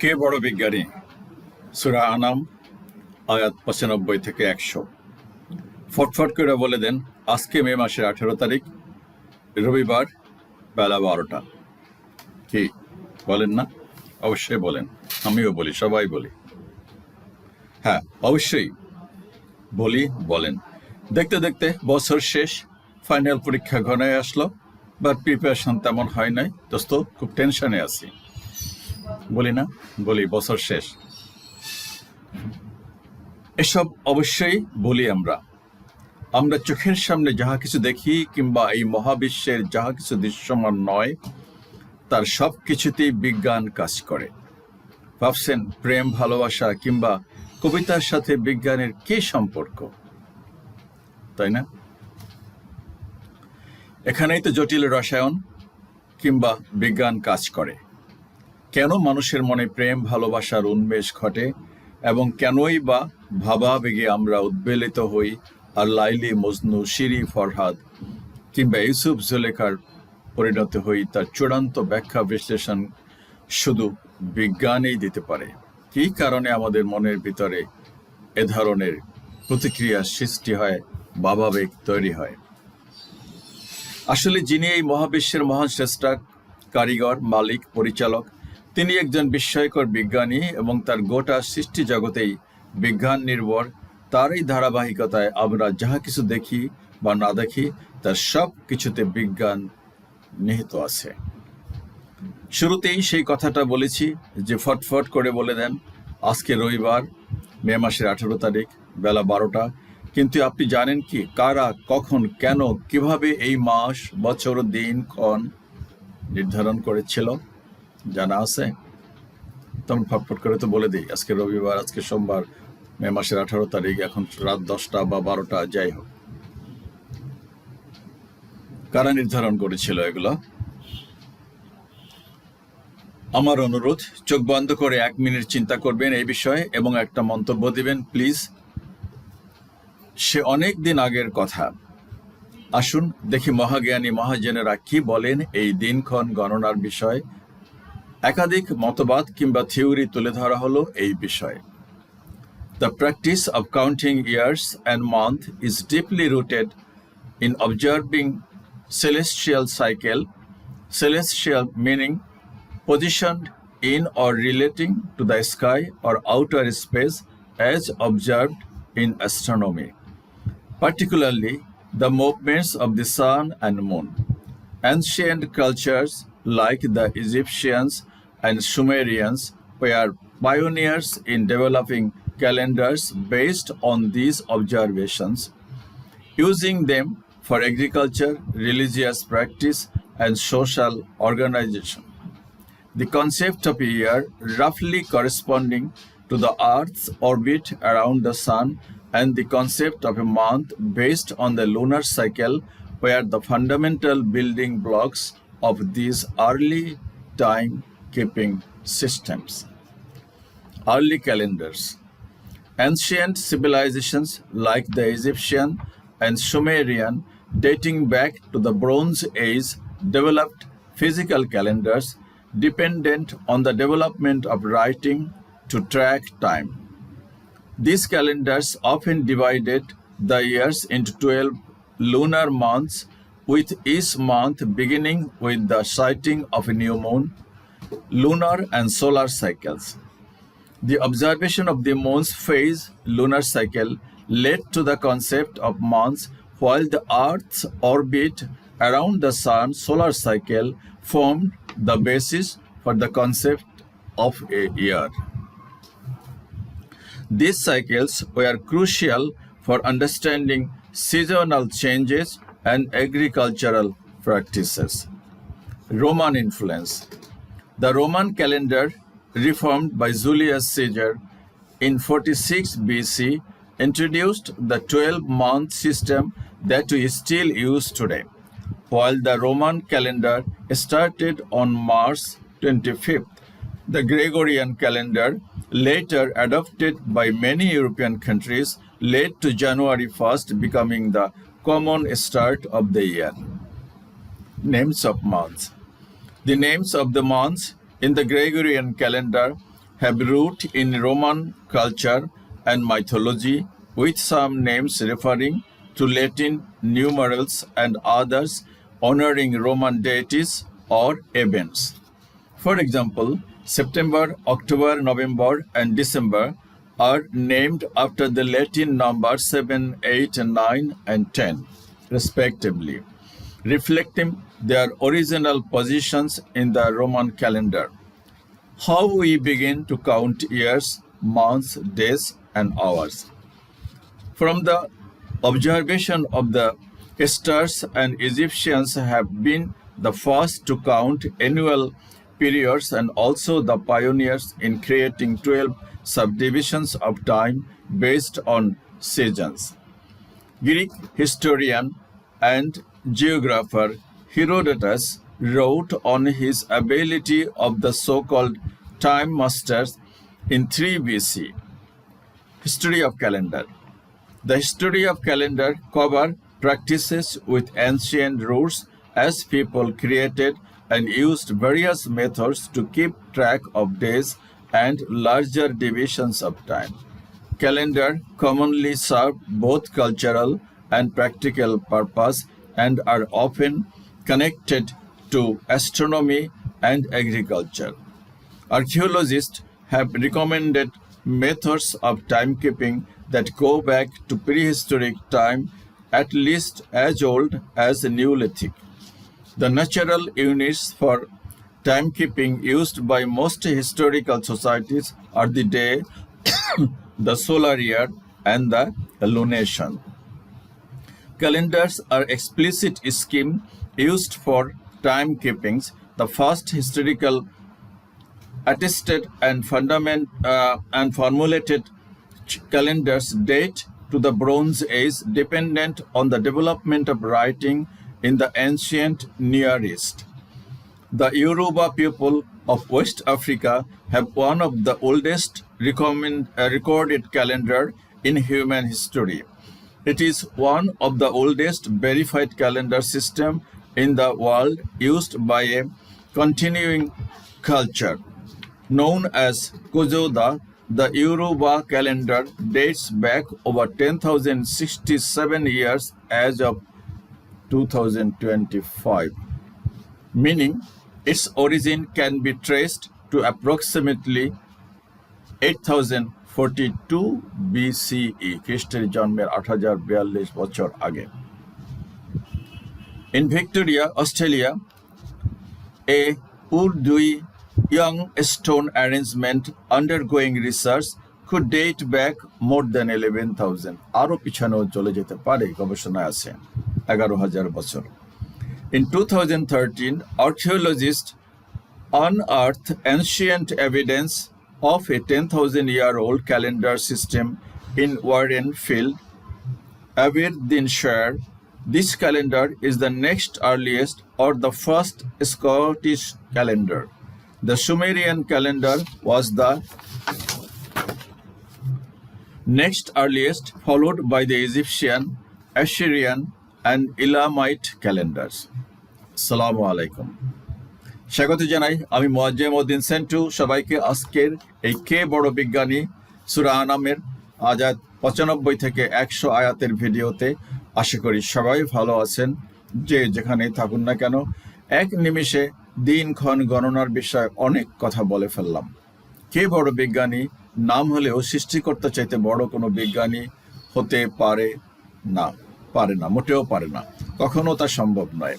কে বড় বিজ্ঞানী সুরা আনাম, আয়াত পঁচানব্বই থেকে একশো। ফটফট করে বলে দেন, আজকে মে মাসের আঠেরো তারিখ, রবিবার বেলা বারোটা। কি? বলেন না? অবশ্যই বলেন। আমিও বলি, সবাই বলি। হ্যাঁ অবশ্যই বলি, বলেন। দেখতে দেখতে বছর শেষ, ফাইনাল পরীক্ষা ঘনায় আসলো বাট প্রিপারেশন তেমন হয় নাই। দোস্ত, খুব টেনশনে আছি। বলি না, বলি বছর শেষ। এসব অবশ্যই বলি আমরা। আমরা চোখের সামনে যাহা কিছু দেখি কিংবা এই মহাবিশ্বের যাহা কিছু দৃশ্যমান নয়, তার সব কিছুতেই বিজ্ঞান কাজ করে। ভাবছেন প্রেম, ভালোবাসা কিংবা কবিতার সাথে বিজ্ঞানের কি সম্পর্ক? তাই না? এখানেই তো জটিল রসায়ন কিংবা বিজ্ঞান কাজ করে। কেন মানুষের মনে প্রেম, ভালোবাসার উন্মেষ ঘটে এবং কেনই বা ভাবাবেগে আমরা উদ্বেলিত হই? আর লাইলি মজনু, শিরি ফরহাদ কিংবা ইউসুফ জুলেখার পরিণত হই তার চূড়ান্ত ব্যাখ্যা বিশ্লেষণ শুধু বিজ্ঞানেই দিতে পারে। কী কারণে আমাদের মনের ভিতরে এ ধরনের প্রতিক্রিয়ার সৃষ্টি হয়, ভাবাবেগ তৈরি হয়? আসলে যিনি এই মহাবিশ্বের মহান শ্রেষ্ঠা কারিগর, মালিক, পরিচালক তিনি একজন বিস্ময়কর বিজ্ঞানী এবং তার গোটা সৃষ্টি জগতেই বিজ্ঞান নির্ভর। তারই ধারাবাহিকতায় আমরা যাহা কিছু দেখি বা না দেখি, তার সব কিছুতে বিজ্ঞান নিহিত আছে। শুরুতেই সেই কথাটা বলেছি যে ফটফট করে বলে দেন, আজকে রবিবার, মে মাসের আঠেরো তারিখ, বেলা বারোটা। কিন্তু আপনি জানেন কি, কারা, কখন, কেন, কীভাবে এই মাস, বছর, দিন, ক্ষণ নির্ধারণ করেছিল? জানা আছে তখন ফটফট করে তো বলে দিই, আজকে রবিবার, আজকে সোমবার, মে মাসের আঠারো তারিখ, এখন রাত দশটা বা বারোটা, যাই হোক। কারা নির্ধারণ করেছিল এগুলো? আমার অনুরোধ, চোখ বন্ধ করে এক মিনিট চিন্তা করবেন এই বিষয়ে এবং একটা মন্তব্য দিবেন, প্লিজ। সে অনেক দিন আগের কথা। আসুন, দেখি মহাজ্ঞানী, মহাজনেরা কি বলেন এই দিনক্ষণ গণনার বিষয়। একাধিক মতবাদ কিংবা থিওরি তুলে ধরা হলো এই বিষয়ে। The practice of counting years and month is deeply rooted in observing celestial cycle celestial meaning position in or relating to the sky or outer space as observed in astronomy particularly the movements of the sun and moon ancient cultures like the Egyptians and sumerians were pioneers in developing calendars based on these observations using them for agriculture, religious practice, and social organization. The concept of a year, roughly corresponding to the Earth's orbit around the Sun, and the concept of a month based on the lunar cycle were the fundamental building blocks of these early time keeping systems. Early calendars. Ancient civilizations like the Egyptian and Sumerian, dating back to the Bronze Age, developed physical calendars dependent on the development of writing to track time. These calendars often divided the years into 12 lunar months, with each month beginning with the sighting of a new moon, lunar and solar cycles. The observation of the moon's phase lunar cycle led to the concept of months, while the Earth's orbit around the Sun solar cycle formed the basis for the concept of a year. These cycles were crucial for understanding seasonal changes and agricultural practices. Roman influence. The Roman calendar, reformed by Julius Caesar in 46 BC, introduced the 12 month system that we still use today. While the Roman calendar started on March 25th, the Gregorian calendar, later adopted by many European countries, led to January 1st becoming the common start of the year. Names of months. The names of the months in the Gregorian calendar have root in Roman culture and mythology, with some names referring to Latin numerals and others honoring Roman deities or events. For example, September, October, November, and December are named after the Latin numbers 7, 8, 9, and 10, respectively, reflecting their original positions in the Roman calendar. How we begin to count years, months, days, and hours. From the observation of the stars and Egyptians have been the first to count annual periods and also the pioneers in creating 12 subdivisions of time based on seasons. Greek historian and geographer Herodotus wrote on his ability of the so-called time masters in 3 BC. History of calendar. The history of calendar cover practices with ancient rules as people created and used various methods to keep track of days and larger divisions of time. Calendar commonly serve both cultural and practical purpose and are often connected to astronomy and agriculture. Archaeologists have recommended methods of timekeeping that go back to prehistoric time at least as old as Neolithic. The natural units for timekeeping used by most historical societies are the day, the solar year, and the lunation. Calendars are explicit scheme used for timekeepings. The first historical attested and fundament uh, and formulated calendars date to the Bronze Age, dependent on the development of writing in the ancient Near East. The Yoruba people of West Africa have one of the oldest recommend, uh, recorded calendar in human history. It is one of the oldest verified calendar system in the world used by a continuing culture known as Kozoda. The Yoruba calendar dates back over 10,067 years as of 2025 meaning its origin can be traced to approximately 8042 BCE খ্রিস্টের জন্মের আট হাজার বিয়াল্লিশ বছর আগে In Victoria, Australia, a Urdui young stone arrangement undergoing research could date back more than 11,000 আরও পিছনেও চলে যেতে পারে গবেষণায় আছে এগারো হাজার বছর In 2013, archaeologists unearthed ancient evidence of a 10,000 year old calendar system in Warrenfield, Aberdeenshire. This calendar is the next earliest or the first Scottish calendar. The Sumerian calendar was the next earliest, followed by the Egyptian, Assyrian, and Elamite calendars. Assalamu alaikum. স্বাগত জানাই আমি মোয়াজ্জেম উদ্দিন সেন্টু সবাইকে আজকের এই কে বড় বিজ্ঞানী সুরা আনামের আজাদ পঁচানব্বই থেকে একশো আয়াতের ভিডিওতে আশা করি সবাই ভালো আছেন, যে যেখানেই থাকুন না কেন, এক নিমিষে দিনক্ষণ গণনার বিষয়ে অনেক কথা বলে ফেললাম। কে বড় বিজ্ঞানী? নাম হলেও সৃষ্টিকর্তা চাইতে বড় কোনো বিজ্ঞানী হতে পারে না পারে না, মোটেও পারে না, কখনো তা সম্ভব নয়।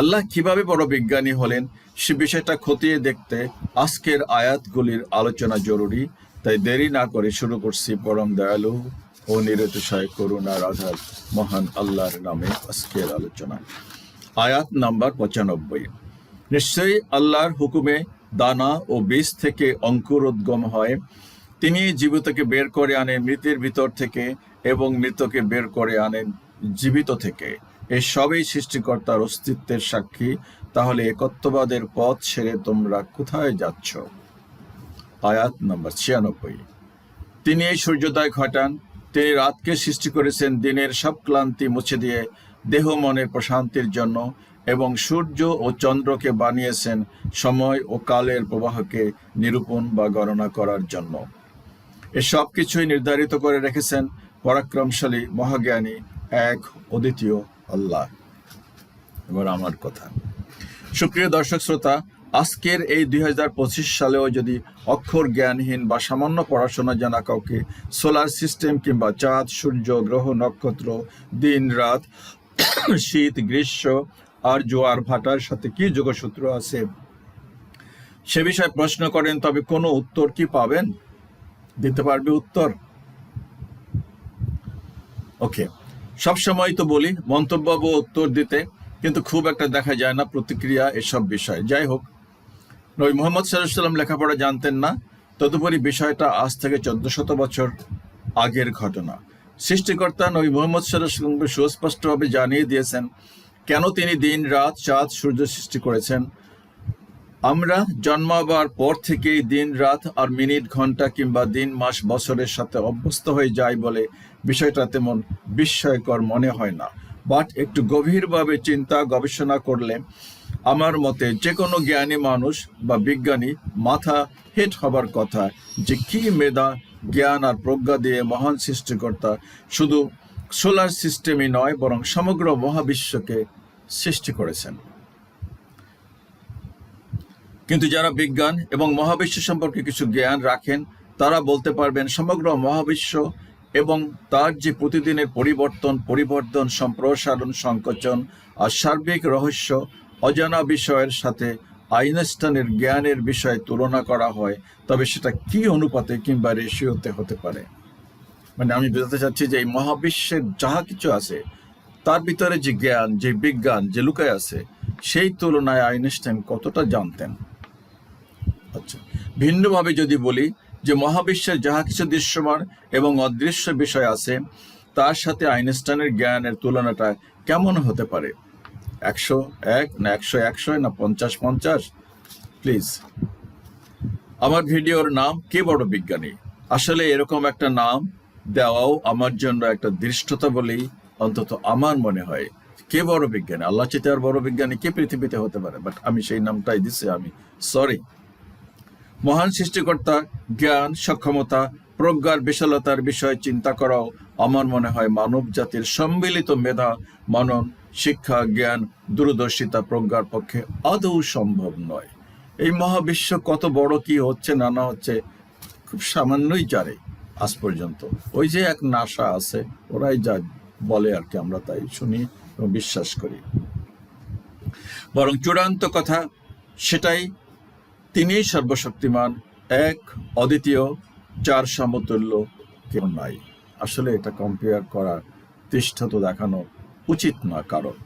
আল্লাহ কীভাবে বড় বিজ্ঞানী হলেন, সে বিষয়টা খতিয়ে দেখতে আজকের আয়াতগুলির আলোচনা জরুরি, তাই দেরি না করে শুরু করছি পরম দয়ালু ও নিরতিশয় করুণা রাধার মহান আল্লাহর নামে আজকের আলোচনা। আয়াত নাম্বার পঁচানব্বই। নিশ্চয়ই আল্লাহর হুকুমে দানা ও বীজ থেকে অঙ্কুরোদ্গম হয়। তিনি জীবিতকে বের করে আনেন মৃতের ভিতর থেকে এবং মৃতকে বের করে আনেন জীবিত থেকে। এই সবই সৃষ্টিকর্তার অস্তিত্বের সাক্ষী। তাহলে একত্ববাদের পথ ছেড়ে তোমরা কোথায় যাচ্ছ? আয়াত নম্বর ছিয়ানব্বই। তিনি এই সূর্যোদয় ঘটান তিনি রাতকে সৃষ্টি করেছেন দিনের সব ক্লান্তি মুছে দিয়ে, দেহ, মনের প্রশান্তির জন্য এবং সূর্য ও চন্দ্রকে বানিয়েছেন সময় ও কালের প্রবাহকে নিরূপণ বা গণনা করার জন্য। এসব কিছুই নির্ধারিত করে রেখেছেন পরাক্রমশালী মহাজ্ঞানী এক অদ্বিতীয় আল্লাহ। এবার আমার কথা। সুপ্রিয় দর্শক, শ্রোতা আজকের এই দুই হাজার পঁচিশ সালেও যদি অক্ষর জ্ঞানহীন বা সামান্য পড়াশোনা জানা কাউকে, সোলার সিস্টেম কিংবা চাঁদ, সূর্য, গ্রহ, নক্ষত্র, দিন, রাত, শীত, গ্রীষ্ম আর জোয়ার ভাটার সাথে কি যোগসূত্র আছে? সে বিষয়ে প্রশ্ন করেন, তবে কোনো উত্তর কি পাবেন? দিতে পারবে উত্তর। ওকে সবসময় তো বলি, মন্তব্য বা উত্তর দিতে, কিন্তু খুব একটা দেখা যায় না প্রতিক্রিয়া এসব বিষয়। যাই হোক নবী মোহাম্মদ সাল্লাম লেখাপড়া জানতেন না। তদুপরি বিষয়টা আজ থেকে চোদ্দ শত বছর আগের ঘটনা। সৃষ্টিকর্তা নবী মোহাম্মদ সাল্লামকে সুস্পষ্টভাবে জানিয়ে দিয়েছেন, কেন তিনি দিন রাত চাঁদ সূর্য সৃষ্টি করেছেন? আমরা জন্মাবার পর থেকেই দিন রাত আর মিনিট ঘণ্টা কিংবা দিন মাস বছরের সাথে অভ্যস্ত হয়ে যায় বলে বিষয়টা তেমন বিস্ময়কর মনে হয় না। বাট একটু গভীরভাবে চিন্তা গবেষণা করলে আমার মতে যে কোনো জ্ঞানী মানুষ বা বিজ্ঞানী মাথা হেট হবার কথা যে কি মেধা, জ্ঞান আর প্রজ্ঞা দিয়ে মহান সৃষ্টিকর্তা শুধু সোলার সিস্টেমই নয়, বরং সমগ্র মহাবিশ্বকে সৃষ্টি করেছেন। কিন্তু যারা বিজ্ঞান এবং মহাবিশ্ব সম্পর্কে কিছু জ্ঞান রাখেন, তারা বলতে পারবেন সমগ্র মহাবিশ্ব এবং তার যে প্রতিদিনের পরিবর্তন পরিবর্তন, সম্প্রসারণ, সংকোচন আর সার্বিক রহস্য অজানা বিষয়ের সাথে আইনস্টাইনের জ্ঞানের বিষয়ে তুলনা করা হয়, তবে সেটা কি অনুপাতে কিংবা রেশিওতে হতে পারে? মানে আমি বোঝাতে চাচ্ছি যে এই মহাবিশ্বের যাহা কিছু আছে, তার ভিতরে যে জ্ঞান, যে বিজ্ঞান, যে লুকায় আছে, সেই তুলনায় আইনস্টাইন কতটা জানতেন? আচ্ছা ভিন্নভাবে যদি বলি যে মহাবিশ্বের যাহা কিছু দৃশ্যমান এবং অদৃশ্য বিষয় আছে, তার সাথে আইনস্টাইনের জ্ঞানের তুলনাটা কেমন হতে পারে? একশো এক না একশো একশো না পঞ্চাশ পঞ্চাশ? প্লিজ আমার ভিডিওর নাম কে বড় বিজ্ঞানী। আসলে এরকম একটা নাম দেওয়াও আমার জন্য একটা দৃষ্টতা বলেই অন্তত আমার মনে হয়। কে বড় বিজ্ঞানী? আল্লাহ চিতে আর বড় বিজ্ঞানী কে পৃথিবীতে হতে পারে? বাট আমি সেই নামটাই দিছি, আমি সরি মহান সৃষ্টিকর্তা, জ্ঞান, সক্ষমতা, প্রজ্ঞার বিশালতার বিষয়ে চিন্তা করাও আমার মনে হয় মানব জাতির সম্মিলিত মেধা, মনন, শিক্ষা, জ্ঞান, দূরদর্শিতা, প্রজ্ঞার পক্ষে আদৌ সম্ভব নয়। এই মহাবিশ্ব কত বড়, কি হচ্ছে না না হচ্ছে খুব সামান্যই জানে আজ পর্যন্ত। ওই যে এক নাসা আছে, ওরাই যা বলে আর কি, আমরা তাই শুনি এবং বিশ্বাস করি। বরং চূড়ান্ত কথা সেটাই তিনিই সর্বশক্তিমান, এক, অদ্বিতীয়, চার সমতুল্য, কেউ নাই। আসলে এটা কম্পেয়ার করা, তিষ্ঠত দেখানো উচিত না কারণ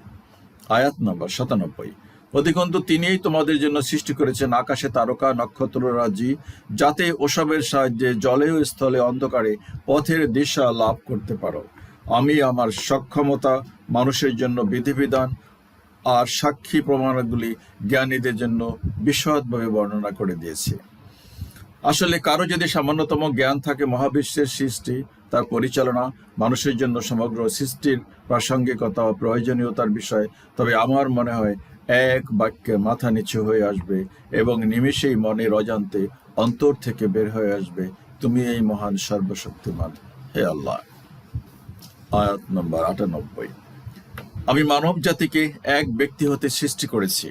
আয়াত নম্বর সাতানব্বই। অধিকন্তু তিনিই তোমাদের জন্য সৃষ্টি করেছেন আকাশে তারকা, নক্ষত্ররাজি, যাতে ওসবের সাহায্যে জলে ও স্থলে অন্ধকারে পথের দিশা লাভ করতে পারো। আমি আমার সক্ষমতা মানুষের জন্য বিধিবিধান আর সাক্ষী প্রমাণগুলি জ্ঞানীদের জন্য বিশদভাবে বর্ণনা করে দিয়েছে। আসলে কারও যদি সামান্যতম জ্ঞান থাকে মহাবিশ্বের সৃষ্টি, তার পরিচালনা, মানুষের জন্য সমগ্র সৃষ্টির প্রাসঙ্গিকতা ও প্রয়োজনীয়তার বিষয়, তবে আমার মনে হয় এক বাক্যে মাথা নিচু হয়ে আসবে এবং নিমেষেই মনের অজান্তে অন্তর থেকে বের হয়ে আসবে, তুমি এই মহান সর্বশক্তিমান, হে আল্লাহ। আয়াত নম্বর আটানব্বই। আমি মানব জাতিকে এক ব্যক্তি হতে সৃষ্টি করেছি।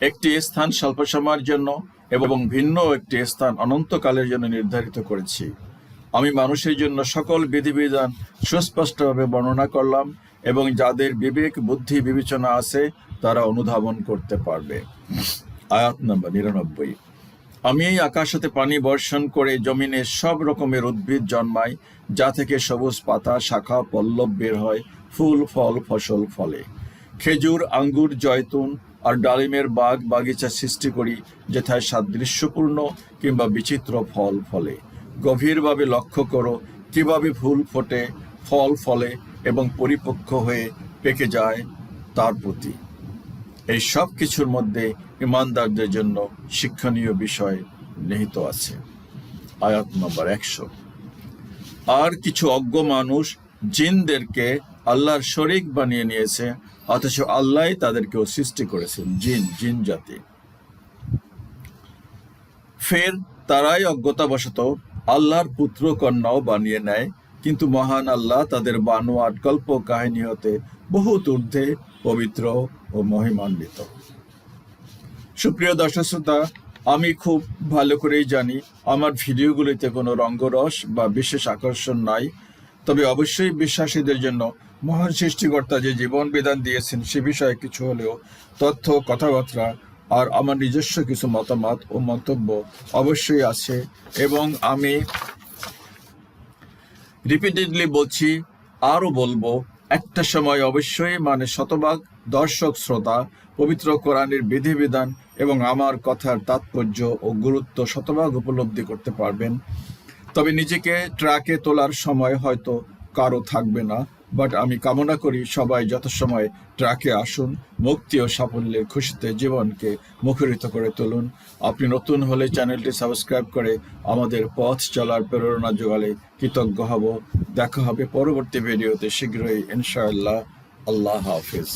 একটি স্থান স্বল্প সময়ের জন্য এবং ভিন্ন একটি স্থান অনন্তকালের জন্য নির্ধারিত করেছি। আমি মানুষের জন্য সকল বিধিবিধান সুস্পষ্টভাবে বর্ণনা করলাম এবং যাদের বিবেক, বুদ্ধি, বিবেচনা আছে, তারা অনুধাবন করতে পারবে। আয়াত নম্বর নিরানব্বই। আমি এই আকাশ হতে পানি বর্ষণ করে জমিনে সব রকমের উদ্ভিদ জন্মাই, যা থেকে সবুজ পাতা, শাখা, পল্লব বের হয় ফুল, ফল, ফসল, ফলে। খেজুর, আঙ্গুর, জয়তুন আর ডালিমের বাগ, বাগিচা সৃষ্টি করি যেথায় সাদৃশ্যপূর্ণ কিংবা বিচিত্র ফল, ফলে। গভীরভাবে লক্ষ্য করো কীভাবে ফুল ফোটে, ফল, ফলে এবং পরিপক্ক হয়ে পেকে যায় তার প্রতি। এই সব কিছুর মধ্যে ইমানদারদের জন্য শিক্ষণীয় বিষয় নিহিত আছে। আয়াত নম্বর একশো। আর কিছু অজ্ঞ মানুষ জিনদেরকে আল্লাহর শরিক বানিয়ে নিয়েছে, অথচ আল্লাহ তাদেরকেও সৃষ্টি করেছেন, জিন জিন জাতি। ফের তারাই অজ্ঞতাবশত আল্লাহর পুত্র কন্যাও বানিয়ে নেয়, কিন্তু মহান আল্লাহ তাদের বানোয়াট গল্প কাহিনী হতে বহুত ঊর্ধ্বে পবিত্র ও মহিমান্বিত। সুপ্রিয় দর্শক শ্রোতা, আমি খুব ভালো করেই জানি, আমার ভিডিওগুলিতে কোনো রঙ্গরস বা বিশেষ আকর্ষণ নাই, তবে অবশ্যই বিশ্বাসীদের জন্য মহান সৃষ্টিকর্তা যে জীবন বিধান দিয়েছেন সে বিষয়ে কিছু হলেও তথ্য, কথাবার্তা আর আমার নিজস্ব কিছু মতামত ও মন্তব্য অবশ্যই আছে এবং আমি রিপিটেডলি বলছি, আরও বলব, একটা সময় অবশ্যই মানে শতভাগ দর্শক, শ্রোতা, পবিত্র কোরআনের বিধিবিধান এবং আমার কথার তাৎপর্য ও গুরুত্ব শতভাগ উপলব্ধি করতে পারবেন। তবে নিজেকে ট্রাকে তোলার সময় হয়তো কারও থাকবে না। বাট আমি কামনা করি সবাই যথাসময় ট্র্যাকে আসুন, মুক্তি ও সাফল্যের খুশিতে জীবনকে মুখরিত করে তুলুন। আপনি নতুন হলে চ্যানেলটি সাবস্ক্রাইব করে আমাদের পথ চলার প্রেরণা যোগালে কৃতজ্ঞ হব। দেখা হবে পরবর্তী ভিডিওতে শীঘ্রই, ইনশাআল্লাহ। আল্লাহ হাফিজ।